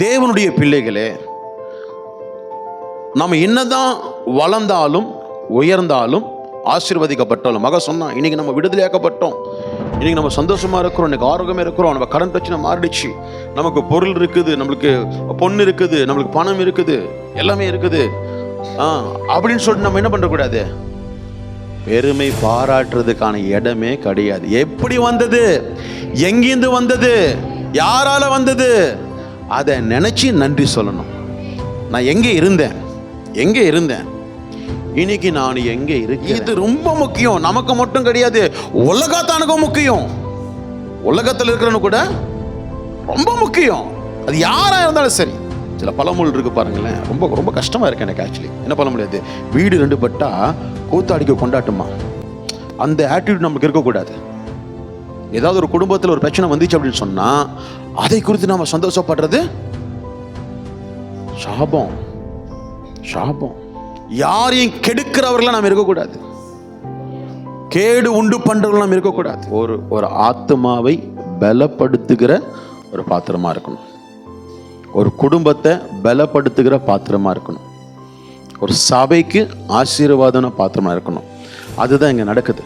தேவனுடைய பிள்ளைகளே நம்ம என்னதான் வளர்ந்தாலும் உயர்ந்தாலும் ஆசீர்வதிக்கப்பட்டாலும் மக சொன்னான் இன்னைக்கு நம்ம விடுதலையாக்கப்பட்டோம். இன்னைக்கு நம்ம சந்தோஷமாக இருக்கிறோம் இன்னைக்கு ஆரோக்கியமாக இருக்கிறோம் நம்ம கடன் பிரச்சனை மாறிடுச்சு. நமக்கு பொருள் இருக்குது நம்மளுக்கு பொண்ணு இருக்குது நம்மளுக்கு பணம் இருக்குது எல்லாமே இருக்குது. ஆ அப்படின்னு சொல்லிட்டு நம்ம என்ன பண்ணக்கூடாது? பெருமை பாராட்டுறதுக்கான இடமே கிடையாது. எப்படி வந்தது? எங்கிருந்து வந்தது? யாரால வந்தது? அதை நினச்சி நன்றி சொல்லணும். நான் எங்கே இருந்தேன்? எங்கே இருந்தேன்? இன்னைக்கு நான் எங்கே இருக்கேன் இது ரொம்ப முக்கியம். நமக்கு மட்டும் கிடையாது. உலகத்தானுக்கும் முக்கியம். உலகத்தில் இருக்கிறவனு கூட ரொம்ப முக்கியம். அது யாராக இருந்தாலும் சரி. சில பழமொழி இருக்கு பாருங்களேன். ரொம்ப ரொம்ப கஷ்டமாக இருக்கு எனக்கு ஆக்சுவலி என்ன பண்ண முடியாது வீடு ரெண்டு பட்டா கூத்தாடிக்க கொண்டாட்டுமா? அந்த ஆட்டிடியூட் நமக்கு இருக்கக்கூடாது. ஏதாவது ஒரு குடும்பத்தில் ஒரு பிரச்சனை வந்துச்சு அப்படின்னு சொன்னா அதை குறித்து நாம சந்தோஷப்படுறது? சாபம். சாபம். யாரையும் கெடுக்கிறவர்களாக நாம் இருக்கக்கூடாது. கேடு உண்டு பண்றவர்கள் நாம் இருக்கக்கூடாது. ஒரு ஒரு ஆத்மாவை பலப்படுத்துகிற ஒரு பாத்திரமா இருக்கணும். ஒரு குடும்பத்தை பலப்படுத்துகிற பாத்திரமா இருக்கணும். ஒரு சபைக்கு ஆசீர்வாதமான பாத்திரமா இருக்கணும். அதுதான் இங்க நடக்குது.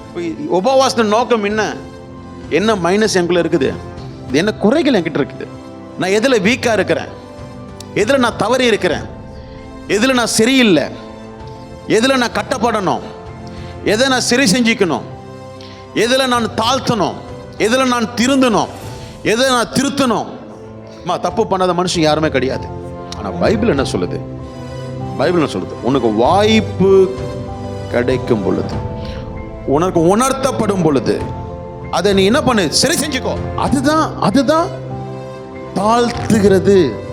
உபவாசன நோக்கம் என்ன? என்ன மைனஸ் எனக்குள்ள இருக்குது? இது என்ன குறைகள் என்கிட்ட இருக்குது? நான் எதில் வீக்காக இருக்கிறேன்? எதில் நான் தவறி இருக்கிறேன்? எதில் நான் சரியில்லை? எதில் நான் கட்டப்படணும்? எதை நான் சரி செஞ்சுக்கணும்? எதில் நான் தாழ்த்தணும்? எதில் நான் திருந்தணும்? எதை நான் திருத்தணும்? அம்மா தப்பு பண்ணாத மனுஷன் யாருமே கிடையாது. ஆனால் பைபிள் என்ன சொல்லுது? பைபிள் என்ன சொல்லுது? உனக்கு வாய்ப்பு கிடைக்கும் பொழுது உனக்கு உணர்த்தப்படும் பொழுது அதை நீ என்ன பண்ணு? சரி செஞ்சுக்கோ. அதுதான் அதுதான் தாழ்த்துகிறது.